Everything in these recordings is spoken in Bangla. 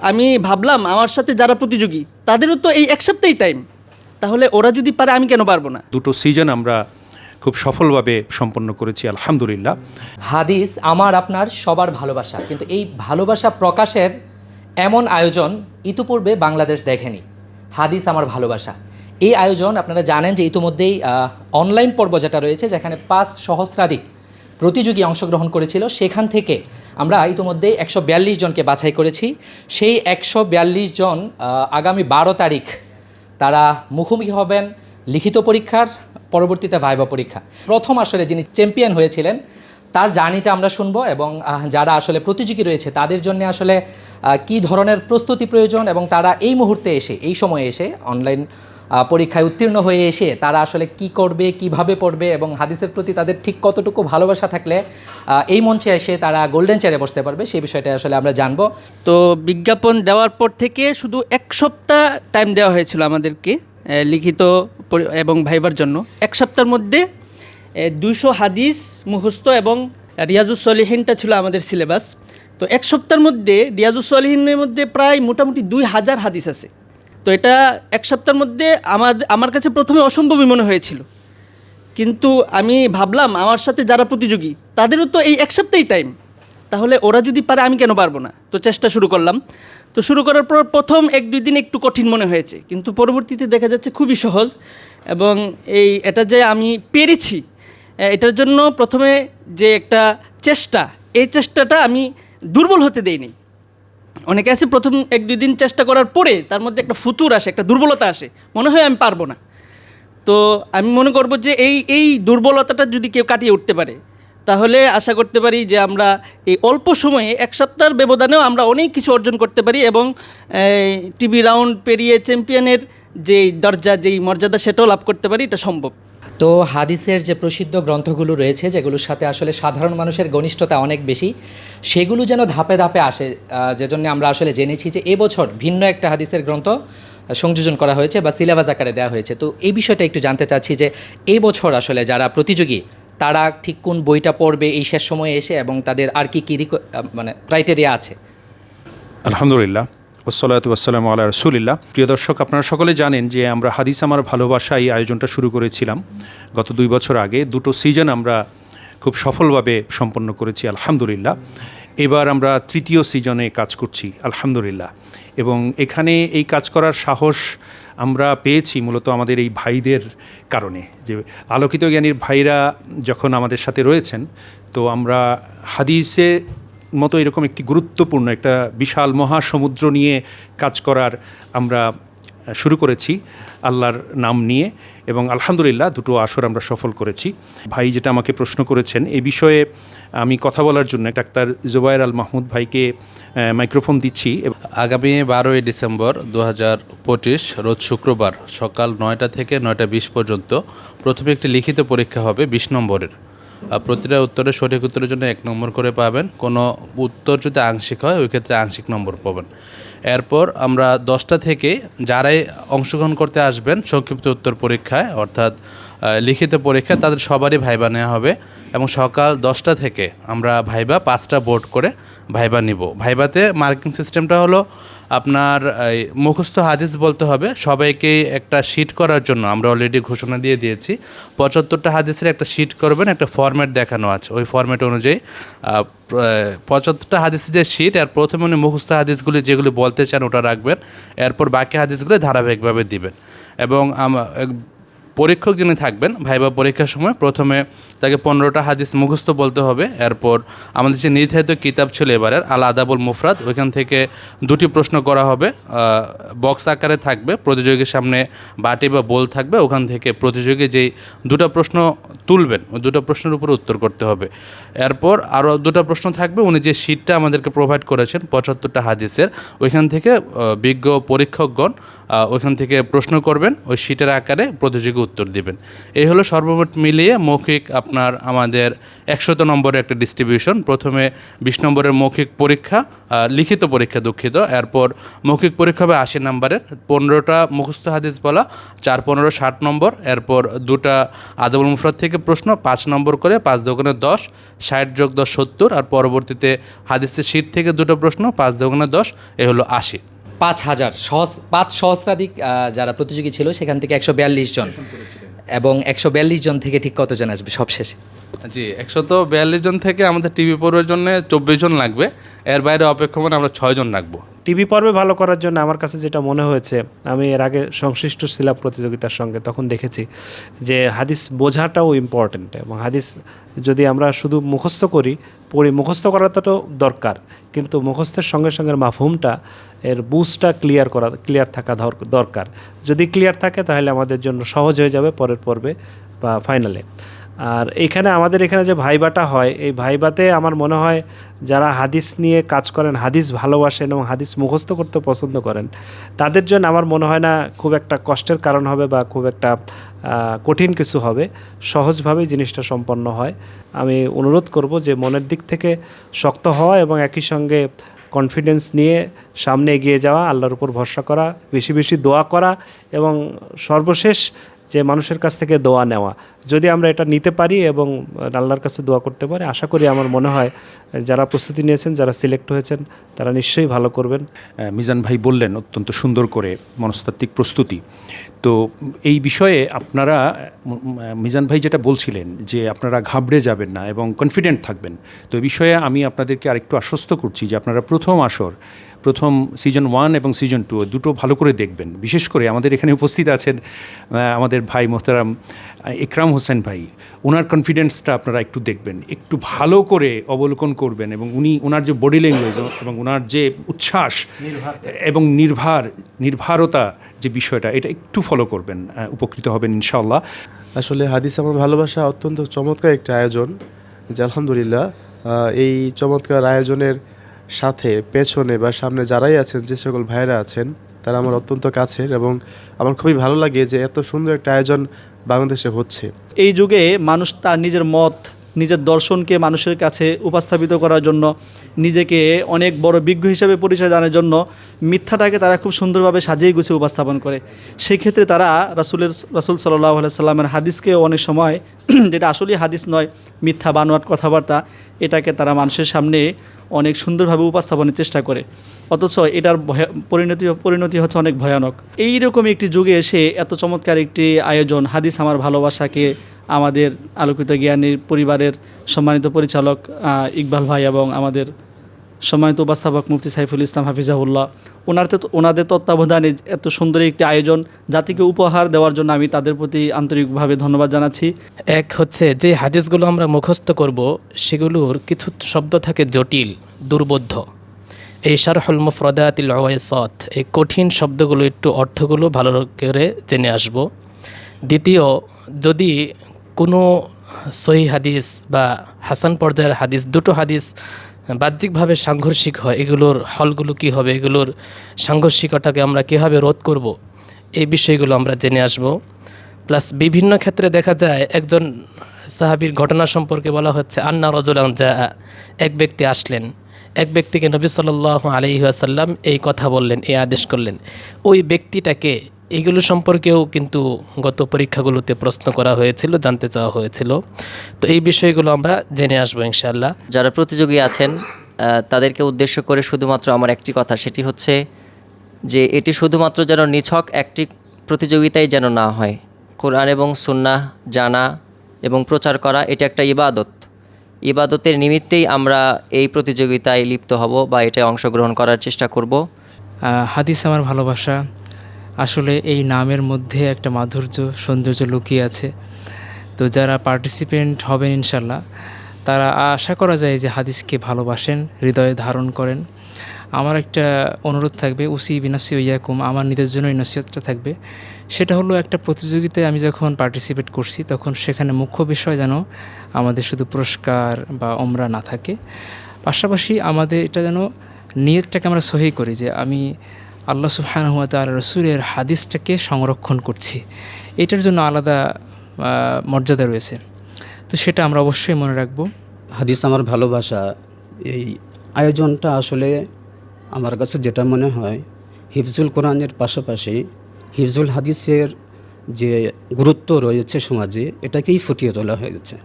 আমি ভাবলাম আমার সাথে যারা প্রতিযোগী তাদেরও তো এই এক সপ্তাহই টাইম তাহলে ওরা যদি পারে আমি কেন পারব না? দুটো সিজন আমরা খুব সফলভাবে সম্পন্ন করেছি আলহামদুলিল্লাহ। হাদিস আমার আপনার সবার ভালোবাসা। কিন্তু এই ভালোবাসা প্রকাশের এমন আয়োজন ইতিপূর্বে বাংলাদেশ দেখেনি। হাদিস আমার ভালোবাসা। এই আয়োজন আপনারা জানেন যে ইতিমধ্যেই অনলাইন পর্ব যেটা রয়েছে যেখানে পাঁচ সহস্রাধিক প্রতিযোগী অংশগ্রহণ করেছিল। সেখান থেকে আমরা ইতিমধ্যেই একশো বিয়াল্লিশ জনকে বাছাই করেছি। সেই একশো বিয়াল্লিশ জন আগামী বারো তারিখ তারা মুখোমুখি হবেন লিখিত পরীক্ষার, পরবর্তীতে ভাইবা পরীক্ষা। প্রথম আসলে যিনি চ্যাম্পিয়ন হয়েছিলেন, তার জার্নিটা আমরা শুনব এবং যারা আসলে প্রতিযোগী রয়েছে, তাদের জন্য আসলে কি ধরনের প্রস্তুতি প্রয়োজন এবং তারা এই মুহূর্তে এসে, এই সময়ে এসে অনলাইন পরীক্ষায় উত্তীর্ণ হয়ে এসে তারা আসলে কি করবে, কীভাবে পড়বে এবং হাদিসের প্রতি তাদের ঠিক কতটুকু ভালোবাসা থাকলে এই মঞ্চে এসে তারা গোল্ডেন চেয়ারে বসতে পারবে, সেই বিষয়টা আসলে আমরা জানব। তো বিজ্ঞাপন দেওয়ার পর থেকে শুধু এক সপ্তাহ টাইম দেওয়া হয়েছিল আমাদেরকে লিখিত এবং ভাইবার জন্য। এক সপ্তাহের মধ্যে দুইশো হাদিস মুখস্থ এবং রিয়াজুস সলিহিনটা ছিল আমাদের সিলেবাস তো এক সপ্তাহের মধ্যে, রিয়াজুস সলিহিনের মধ্যে প্রায় মোটামুটি দুই হাজার হাদিস আছে। তো এটা এক সপ্তাহের মধ্যে আমার আমার কাছে প্রথমে অসম্ভবই মনে হয়েছিল। কিন্তু আমি ভাবলাম, আমার সাথে যারা প্রতিযোগী, তাদেরও তো এই এক সপ্তাহই টাইম তাহলে ওরা যদি পারে, আমি কেন পারব না? তো চেষ্টা শুরু করলাম। তো শুরু করার পর প্রথম এক দুই দিন একটু কঠিন মনে হয়েছে। কিন্তু পরবর্তীতে দেখা যাচ্ছে খুবই সহজ এবং এই এটা যে আমি পেরেছি এটার জন্য প্রথমে যে একটা চেষ্টা, এই চেষ্টাটা আমি দুর্বল হতে দেইনি। অনেকে আছে, প্রথম এক দুই দিন চেষ্টা করার পরে তার মধ্যে একটা ফুতুর আসে, একটা দুর্বলতা আসে। মনে হয় আমি পারব না। তো আমি মনে করব যে এই এই দুর্বলতাটা যদি কেউ কাটিয়ে উঠতে পারে, তাহলে আশা করতে পারি যে আমরা এই অল্প সময়ে এক সপ্তাহের ব্যবধানেও আমরা অনেক কিছু অর্জন করতে পারি এবং টিভি রাউন্ড পেরিয়ে চ্যাম্পিয়নের যেই দরজা, যেই মর্যাদা, সেটাও লাভ করতে পারি, এটা সম্ভব। তো হাদিসের যে প্রসিদ্ধ গ্রন্থগুলো রয়েছে, যেগুলোর সাথে আসলে সাধারণ মানুষের ঘনিষ্ঠতা অনেক বেশি, সেগুলো যেন ধাপে ধাপে আসে যে জন্য আমরা আসলে জেনেছি যে এবছর ভিন্ন একটা হাদিসের গ্রন্থ সংযোজন করা হয়েছে বা সিলেবাস আকারে দেওয়া হয়েছে। তো এই বিষয়টা একটু জানতে চাচ্ছি যে এই বছর আসলে যারা প্রতিযোগী, তারা ঠিক কোন বইটা পড়বে এই শেষ সময়ে এসে এবং তাদের আর কি কী মানে ক্রাইটেরিয়া আছে? আলহামদুলিল্লাহ। ওসলাত ওয়াসালাম আল্লাহ রসুলিল্লাহ। প্রিয় দর্শক, আপনারা সকলে জানেন যে আমরা হাদিস আমার ভালোবাসা এই আয়োজনটা শুরু করেছিলাম। গত দুই বছর আগে দুটো সিজন আমরা খুব সফলভাবে সম্পন্ন করেছি, আলহামদুলিল্লাহ। এবার আমরা তৃতীয় সিজনে কাজ করছি, আলহামদুলিল্লাহ। এবং এখানে এই কাজ করার সাহস আমরা পেয়েছি মূলত আমাদের এই ভাইদের কারণে। যে আলোকিত জ্ঞানীর ভাইরা যখন আমাদের সাথে রয়েছেন, তো আমরা হাদিসে মতো এরকম একটি গুরুত্বপূর্ণ একটা বিশাল মহাসমুদ্র নিয়ে কাজ করার আমরা শুরু করেছি আল্লাহর নাম নিয়ে এবং আলহামদুলিল্লাহ দুটো আসর আমরা সফল করেছি। ভাই যেটা আমাকে প্রশ্ন করেছেন এই বিষয়ে আমি কথা বলার জন্য ডাক্তার জুবায়ের আল মাহমুদ ভাইকে মাইক্রোফোন দিচ্ছি। আগামী বারোই ডিসেম্বর দু হাজার পঁচিশ, রোজ শুক্রবার সকাল নয়টা থেকে নয়টা বিশ পর্যন্ত প্রথমে একটি লিখিত পরীক্ষা হবে বিশ নম্বরের। প্রতিটা উত্তরের সঠিক উত্তরের জন্য এক নম্বর করে পাবেন। কোনো উত্তর যদি আংশিক হয়, ওই ক্ষেত্রে আংশিক নম্বর পাবেন। এরপর আমরা দশটা থেকে যারাই অংশগ্রহণ করতে আসবেন, সংক্ষিপ্ত উত্তর পরীক্ষায়, অর্থাৎ লিখিত পরীক্ষা তাদের সবারই ভাইবা নেওয়া হবে এবং সকাল দশটা থেকে আমরা ভাইবা, পাঁচটা বোর্ড করে ভাইবা নিব। ভাইবাতে মার্কিং সিস্টেমটা হলো আপনার মুখস্থ হাদিস বলতে হবে, সবাইকে একটা শিট করার জন্য, আমরা অলরেডি ঘোষণা দিয়ে দিয়েছি, পঁচাত্তরটা হাদিসের একটা শিট করবেন, একটা ফরম্যাট দেখানো আছে, ওই ফরম্যাট অনুযায়ী পঁচাত্তরটা হাদিসের যে শিট আর প্রথমে উনি মুখস্থ হাদিসগুলি যেগুলি বলতে চান ওটা রাখবেন, এরপর বাকি হাদিসগুলি ধারাবাহিকভাবে দিবেন। এবং পরীক্ষক যিনি থাকবেন, ভাইবা পরীক্ষার সময় প্রথমে তাকে পনেরোটা হাদিস মুখস্থ বলতে হবে, এরপর আমাদের যে নির্ধারিত কিতাব ছিল এবারের, আল আদাবুল মুফরাদ, ওইখান থেকে দুটি প্রশ্ন করা হবে বক্স আকারে থাকবে, প্রতিযোগীর সামনে বাটি বা বোল থাকবে, ওখান থেকে প্রতিযোগী যেই দুটো প্রশ্ন তুলবেন, ওই দুটো প্রশ্নের উপর উত্তর করতে হবে। এরপর আরও দুটো প্রশ্ন থাকবে, উনি যে শিটটা আমাদেরকে প্রোভাইড করেছেন, পঁচাত্তরটা হাদিসের, ওইখান থেকে বিজ্ঞ পরীক্ষকগণ ওইখান থেকে প্রশ্ন করবেন, ওই শিটের আকারে প্রতিযোগী উত্তর দিবেন। এই হলো সর্বমোট মিলিয়ে মৌখিক আপনার আমাদের একশত নম্বরের একটা ডিস্ট্রিবিউশন প্রথমে বিশ নম্বরের মৌখিক পরীক্ষা লিখিত পরীক্ষা দুঃখিত। এরপর মৌখিক পরীক্ষা হবে আশি নম্বরের। পনেরোটা মুখস্থ হাদিস বলা, চার, পনেরো, ষাট নম্বর। এরপর দুটা আদবুল মুফরাদ থেকে প্রশ্ন, পাঁচ নম্বর করে, পাঁচ দোকানে দশ, ষাট যোগ দশ সত্তর। আর পরবর্তীতে হাদিসের শীট থেকে দুটো প্রশ্ন, পাঁচ দোকানে দশ, এ হলো আশি। পাঁচ হাজার সহস পাঁচ সহস্রাধিক যারা প্রতিযোগী ছিল সেখান থেকে একশো বিয়াল্লিশ জন। এবং একশো বিয়াল্লিশ জন থেকে ঠিক কতজন আসবে? সবশেষে জি একশো তো বিয়াল্লিশ জন থেকে আমাদের টিভি পর্বের জন্য চব্বিশ জন লাগবে। এর বাইরে অপেক্ষমান আমরা ছয়জন রাখব। টিভি পর্বে ভালো করার জন্য আমার কাছে যেটা মনে হয়েছে, আমি এর আগে সংশ্লিষ্ট ছিলাম প্রতিযোগিতার সঙ্গে তখন দেখেছি যে হাদিস বোঝাটাও ইম্পর্ট্যান্ট এবং হাদিস যদি আমরা শুধু মুখস্থ করি, পড়ি, মুখস্থ করাটাও দরকার, কিন্তু মুখস্থের সঙ্গে সঙ্গে মাফহুমটা, এর বুঝটা ক্লিয়ার করা ক্লিয়ার থাকা দরকার। যদি ক্লিয়ার থাকে তাহলে আমাদের জন্য সহজ হয়ে যাবে পরের পর্বে বা ফাইনালে আর এখানে আমাদের এখানে যে ভাইবাটা হয়, এই ভাইবাতে আমার মনে হয় যারা হাদিস নিয়ে কাজ করেন, হাদিস ভালোবাসেন এবং হাদিস মুখস্থ করতে পছন্দ করেন, তাদের জন্য আমার মনে হয় না খুব একটা কষ্টের কারণ হবে বা খুব একটা কঠিন কিছু হবে। সহজভাবেই জিনিসটা সম্পন্ন হয়। আমি অনুরোধ করব যে মনের দিক থেকে শক্ত হওয়া এবং একই সঙ্গে কনফিডেন্স নিয়ে সামনে এগিয়ে যাওয়া, আল্লাহর উপর ভরসা করা, বেশি বেশি দোয়া করা এবং সর্বশেষ যে মানুষের কাছ থেকে দোয়া নেওয়া। যদি আমরা এটা নিতে পারি এবং আল্লাহর কাছে দোয়া করতে পারি, আশা করি আমার মনে হয় যারা প্রস্তুতি নিয়েছেন, যারা সিলেক্ট হয়েছেন, তারা নিশ্চয়ই ভালো করবেন। মিজান ভাই বললেন, অত্যন্ত সুন্দর করে মনস্তাত্ত্বিক প্রস্তুতি। তো এই বিষয়ে আপনারা মিজান ভাই যেটা বলছিলেন যে আপনারা ঘাবড়ে যাবেন না এবং কনফিডেন্ট থাকবেন। তো এই বিষয়ে আমি আপনাদেরকে আরেকটু আশ্বস্ত করছি যে আপনারা প্রথম আসর প্রথম সিজন ওয়ান এবং সিজন টু দুটো ভালো করে দেখবেন। বিশেষ করে আমাদের এখানে উপস্থিত আছেন আমাদের ভাই মোহতারাম ইকরাম হোসেন ভাই। ওনার কনফিডেন্সটা আপনারা একটু দেখবেন একটু ভালো করে অবলোকন করবেন এবং উনি ওনার যে বডি ল্যাঙ্গুয়েজ এবং ওনার যে উচ্ছ্বাস এবং নির্ভার নির্ভারতা যে বিষয়টা এটা একটু ফলো করবেন উপকৃত হবেন ইনশাল্লাহ আসলে হাদিস আমার ভালোবাসা অত্যন্ত চমৎকার একটা আয়োজন। যে আলহামদুলিল্লাহ এই চমৎকার আয়োজনের সাথে, পেছনে বা সামনে যারাই আছেন, যে সকল ভাইরা আছেন, তারা আমার অত্যন্ত কাছের এবং আমার খুবই ভালো লাগে যে এত সুন্দর একটা আয়োজন বাংলাদেশে হচ্ছে। এই যুগে মানুষ তার নিজের মত নিজের দর্শনকে মানুষের কাছে উপস্থাপিত করার জন্য, নিজেকে অনেক বড় বিজ্ঞ হিসেবে পরিচয় দানের জন্য মিথ্যাটাকে তারা খুব সুন্দরভাবে সাজিয়ে গুছিয়ে উপস্থাপন করে। সেই ক্ষেত্রে তারা রাসুলের, রাসুল সাল্লাহ সাল্লামের হাদিসকে অনেক সময় যেটা আসলেই হাদিস নয়, মিথ্যা বানোয়াট কথাবার্তা, এটাকে তারা মানুষের সামনে অনেক সুন্দরভাবে উপস্থাপনের চেষ্টা করে। অথচ এটার পরিণতি পরিণতি হচ্ছে অনেক ভয়ানক। এইরকম একটি যুগে এসে এত চমৎকার একটি আয়োজন, হাদিস আমার ভালোবাসাকে আমাদের আলোকিত জ্ঞানীর পরিবারের সম্মানিত পরিচালক ইকবাল ভাই এবং আমাদের সম্মানিত উপস্থাপক মুফতি সাইফুল ইসলাম হাফিজাহুল্লাহ। ওনার তো- ওনাদের তত্ত্বাবধানে এত সুন্দর একটি আয়োজন, জাতিকে উপহার দেওয়ার জন্য আমি তাদের প্রতি আন্তরিকভাবে ধন্যবাদ জানাচ্ছি। এক হচ্ছে যে হাদিসগুলো আমরা মুখস্থ করব, সেগুলোর কিছু শব্দ থাকে জটিল, দুর্বোধ্য। এই শারহুল মুফরদাতিল ওয়াইসত এই কঠিন শব্দগুলো একটু অর্থগুলো ভালো করে জেনে আসব। দ্বিতীয়, যদি কোনো সহি হাদিস বা হাসান পর্যায়ের হাদিস, দুটো হাদিস বাহ্যিকভাবে সাংঘর্ষিক হয়। এগুলোর হলগুলো কি হবে? এগুলোর সাংঘর্ষিকতাকে আমরা কীভাবে রোধ করব? এই বিষয়গুলো আমরা জেনে আসব। প্লাস বিভিন্ন ক্ষেত্রে দেখা যায়, একজন সাহাবীর ঘটনা সম্পর্কে বলা হচ্ছে, আন্না রজুলান যা এক ব্যক্তি আসলেন। এক ব্যক্তিকে নবী সাল্লাহ আলহি আসাল্লাম এই কথা বললেন, এই আদেশ করলেন। ওই ব্যক্তিটাকে এগুলো সম্পর্কেও কিন্তু গত পরীক্ষাগুলোতে প্রশ্ন করা হয়েছিল জানতে চাওয়া হয়েছিল। তো এই বিষয়গুলো আমরা জেনে আসব ইনশাল্লাহ যারা প্রতিযোগী আছেন তাদেরকে উদ্দেশ্য করে শুধুমাত্র আমার একটি কথা সেটি হচ্ছে যে এটি শুধুমাত্র যেন নিছক একটি প্রতিযোগিতাই যেন না হয়। কোরআন এবং সুন্নাহ জানা এবং প্রচার করা এটা একটা ইবাদত। ইবাদতের নিমিত্তেই আমরা এই প্রতিযোগিতায় লিপ্ত হব বা এটায় অংশগ্রহণ করার চেষ্টা করব। হাদিস আমার ভালোবাসা। আসলে এই নামের মধ্যে একটা মাধুর্য, সৌন্দর্য লুকিয়ে আছে। তো যারা পার্টিসিপেন্ট হবেন ইনশাল্লাহ তারা আশা করা যায় যে হাদিসকে ভালোবাসেন, হৃদয়ে ধারণ করেন। আমার একটা অনুরোধ থাকবে, উসি বিনাফসি ইয়াকুম আমার নিজের জন্য নসিহতটা থাকবে। সেটা হলো একটা প্রতিযোগিতায় আমি যখন পার্টিসিপেট করছি, তখন সেখানে মুখ্য বিষয় যেন আমাদের শুধু পুরস্কার বা ওমরা না থাকে। পাশাপাশি আমাদের এটা যেন নিয়তটাকে আমরা সহি করি যে আমি আল্লাহ সুবহানাহু ওয়া তাআলা রসুলের হাদিসটাকে সংরক্ষণ করছি। এটার জন্য আলাদা মর্যাদা রয়েছে। তো সেটা আমরা অবশ্যই মনে রাখব। হাদিস আমার ভালোবাসা। এই আয়োজনটা আসলে আমার কাছে যেটা মনে হয়, হিফজুল কোরআনের পাশাপাশি হিফজুল হাদিসের যে গুরুত্ব রয়েছে সমাজে, এটাকেই ফুটিয়ে তোলা হয়েছে।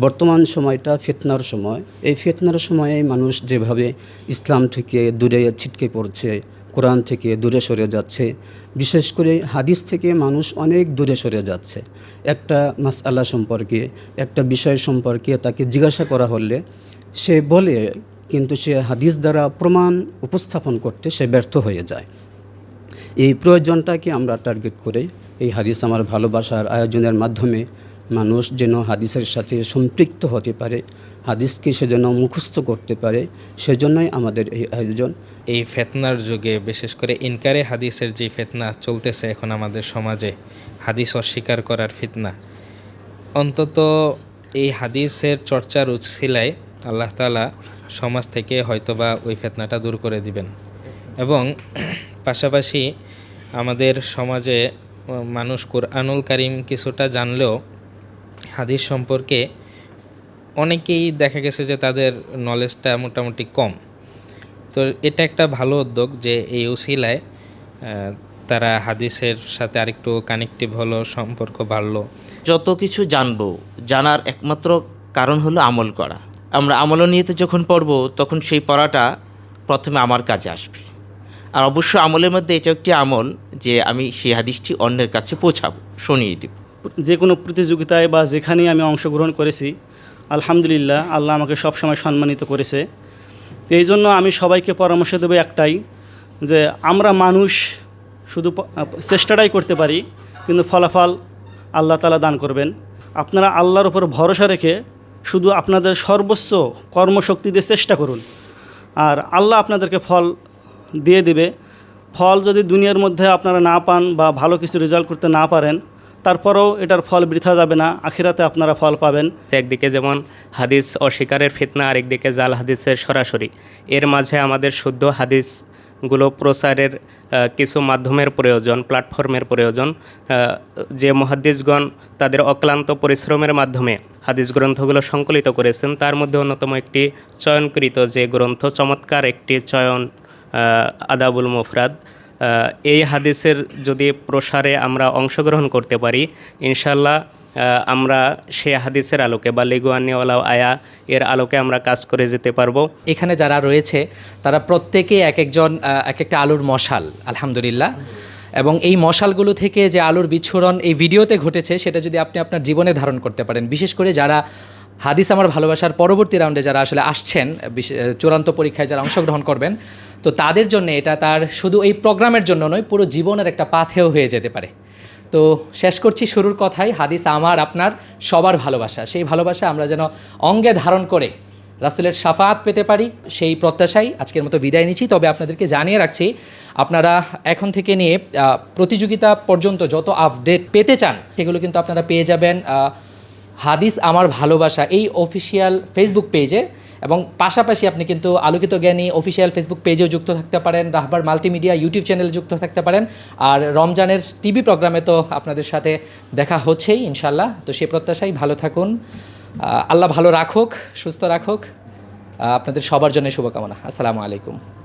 বর্তমান সময়টা ফিতনার সময়। এই ফিতনার সময়ে মানুষ যেভাবে ইসলাম থেকে দূরে ছিটকে পড়ছে কোরআন থেকে দূরে সরে যাচ্ছে। বিশেষ করে হাদিস থেকে মানুষ অনেক দূরে সরে যাচ্ছে। একটা মাসআলা সম্পর্কে, একটা বিষয় সম্পর্কে তাকে জিজ্ঞাসা করা হলে সে বলে, কিন্তু সে হাদিস দ্বারা প্রমাণ উপস্থাপন করতে সে ব্যর্থ হয়ে যায়। এই প্রয়োজনটাকে আমরা টার্গেট করে এই হাদিস আমার ভালোবাসার আয়োজনের মাধ্যমে মানুষ যেন হাদিসের সাথে সম্পৃক্ত হতে পারে। হাদিসকে সে যেন মুখস্থ করতে পারে, সেজন্যই আমাদের এই আয়োজন। এই ফেতনার যুগে, বিশেষ করে ইনকারে হাদিসের যে ফেতনা চলতেছে এখন আমাদের সমাজে, হাদিস অস্বীকার করার ফিতনা। অন্তত এই হাদিসের চর্চার উৎসিলায় আল্লাহ তালা সমাজ থেকে হয়তোবা ওই ফেতনাটা দূর করে দিবেন। এবং পাশাপাশি আমাদের সমাজে, মানুষ কোরআনুল কারিম কিছুটা জানলেও হাদিস সম্পর্কে অনেকেই দেখা গেছে যে তাদের নলেজটা মোটামুটি কম। তো এটা একটা ভালো উদ্যোগ যে এই উসিলায় তারা হাদিসের সাথে আরেকটু কানেকটিভ হলো সম্পর্ক বাড়লো। যত কিছু জানব জানার একমাত্র কারণ হলো আমল করা। আমরা আমল নিয়েতে যখন পড়ব তখন সেই পড়াটা প্রথমে আমার কাজে আসবে। আর অবশ্য আমলের মধ্যে এটা একটি আমল যে আমি সেই হাদিসটি অন্যের কাছে পৌঁছাবো শুনিয়ে দিব। যে কোনো প্রতিযোগিতায় বা যেখানেই আমি অংশগ্রহণ করেছি আলহামদুলিল্লাহ, আল্লাহ আমাকে সবসময় সম্মানিত করেছে। এই জন্য আমি সবাইকে পরামর্শ দেবো একটাই, যে আমরা মানুষ শুধু চেষ্টাটাই করতে পারি, কিন্তু ফলাফল আল্লাহ তালা দান করবেন। আপনারা আল্লাহর উপর ভরসা রেখে শুধু আপনাদের সর্বোচ্চ কর্মশক্তি দিয়ে চেষ্টা করুন। আর আল্লাহ আপনাদেরকে ফল দিয়ে দিবে। ফল যদি দুনিয়ার মধ্যে আপনারা না পান বা ভালো কিছু রেজাল্ট করতে না পারেন তারপরেও এটার ফল বৃথা যাবে না, আখিরাতে আপনারা ফল পাবেন। একদিকে যেমন হাদিস অস্বীকারের ফিতনা, আরেকদিকে জাল হাদিসের সরাসরি। এর মাঝে আমাদের শুদ্ধ হাদিসগুলো প্রচারের কিছু মাধ্যমের প্রয়োজন প্ল্যাটফর্মের প্রয়োজন। যে মহাদিসগণ তাদের অক্লান্ত পরিশ্রমের মাধ্যমে হাদিস গ্রন্থগুলো সংকলিত করেছেন, তার মধ্যে অন্যতম একটি চয়নকৃত যে গ্রন্থ, চমৎকার একটি চয়ন আদাবুল মুফরাদ। এই হাদিসের যদি প্রসারে আমরা অংশগ্রহণ করতে পারি ইনশাল্লাহ আমরা সে হাদিসের আলোকে বা লিগুয়ানিওয়ালা আয়া এর আলোকে আমরা কাজ করে যেতে পারব। এখানে যারা রয়েছে, তারা প্রত্যেকে এক একজন এক একটা আলুর মশাল, আলহামদুলিল্লাহ। এবং এই মশালগুলো থেকে যে আলুর বিচ্ছুরণ এই ভিডিওতে ঘটেছে, সেটা যদি আপনি আপনার জীবনে ধারণ করতে পারেন, বিশেষ করে যারা হাদিস আমার ভালোবাসার পরবর্তী রাউন্ডে যারা আসলে আসছেন চূড়ান্ত পরীক্ষায় যারা অংশগ্রহণ করবেন, তো তাদের জন্য এটা তার শুধু এই প্রোগ্রামের জন্য নয়, পুরো জীবনের একটা পাথেও হয়ে যেতে পারে। তো শেষ করছি শুরুর কথাই, হাদিস আমার, আপনার, সবার ভালোবাসা। সেই ভালোবাসা আমরা যেন অঙ্গে ধারণ করে রাসুলের সাফাত পেতে পারি, সেই প্রত্যাশাই আজকের মতো বিদায় নিচ্ছি। তবে আপনাদেরকে জানিয়ে রাখছি, আপনারা এখন থেকে নিয়ে প্রতিযোগিতা পর্যন্ত যত আপডেট পেতে চান, সেগুলো কিন্তু আপনারা পেয়ে যাবেন হাদিস আমার ভালোবাসা এই অফিসিয়াল ফেসবুক পেজে এবং পাশাপাশি আপনি কিন্তু আলোকিত জ্ঞানী অফিসিয়াল ফেসবুক পেজেও যুক্ত থাকতে পারেন, রাহবার মাল্টিমিডিয়া ইউটিউব চ্যানেলে যুক্ত থাকতে পারেন আর রমজানের টিভি প্রোগ্রামে তো আপনাদের সাথে দেখা হচ্ছেই ইনশাল্লাহ তো সে প্রত্যাশাই ভালো থাকুন। আল্লাহ ভালো রাখুক, সুস্থ রাখুক। আপনাদের সবার জন্য শুভকামনা। আসসালামু আলাইকুম।